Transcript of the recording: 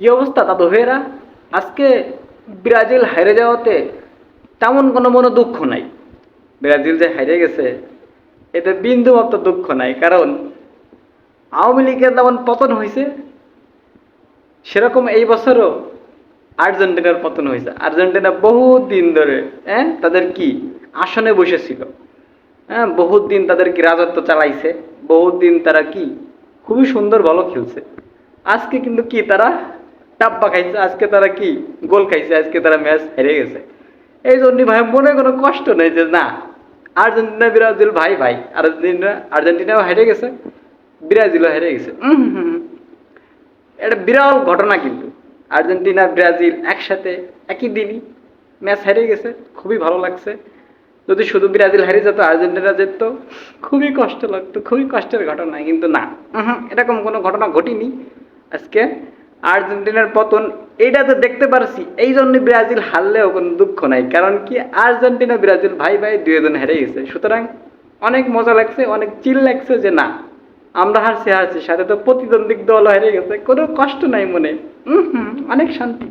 কি অবস্থা দাদু ভাইয়েরা, আজকে ব্রাজিল হেরে যাওয়াতে তেমন কোনো মনে দুঃখ নাই। ব্রাজিল যে হেরে গেছে, এতে বিন্দু মাত্র দুঃখ নাই, কারণ আওয়ামী লীগের যেমন পতন হয়েছে সেরকম এই বছরও আর্জেন্টিনার পতন হয়েছে আর্জেন্টিনা বহুত দিন ধরে হ্যাঁ তাদের কি আসনে বসেছিল। হ্যাঁ বহুত দিন তাদের কি রাজত্ব চালাইছে, বহুত দিন তারা কি খুবই সুন্দর ভালো খেলছে। আজকে কিন্তু কি তারা টাপ্পা খাইছে, আজকে তারা কি? গোল খাইছে, আজকে তারা ম্যাচ হেরে গেছে। এই জন্য ভাই মনে কোনো কষ্ট নেই যে না, আর্জেন্টিনা, ব্রাজিল, ভাই ভাই, আর্জেন্টিনা, আর্জেন্টিনাও হেরে গেছে, ব্রাজিলও হেরে গেছে। এটা বিরল ঘটনা কিন্তু। আর্জেন্টিনা, ব্রাজিল একসাথে একই দিনই ম্যাচ হেরে গেছে, খুবই ভালো লাগছে। যদি শুধু ব্রাজিল হারিয়ে যেত, আর্জেন্টিনা যেত, খুবই কষ্ট লাগতো, খুবই কষ্টের ঘটনা, কিন্তু না। এরকম কোনো ঘটনা ঘটেনি। আজকে আর্জেন্টিনার পতন, এইটা তো দেখতে পারছি। এই জন্য ব্রাজিল হারলেও কোনো দুঃখ নাই। কারণ কি? আর্জেন্টিনা, ব্রাজিল ভাই ভাই দুজন হেরে গেছে। সুতরাং অনেক মজা লাগছে, অনেক চিল লাগছে যে না, আমরা হারছি হারছি। সাথে তো প্রতিদ্বন্দ্বিক দল হেরে গেছে। কোনো কষ্ট নাই মনে। হুম, অনেক শান্তি।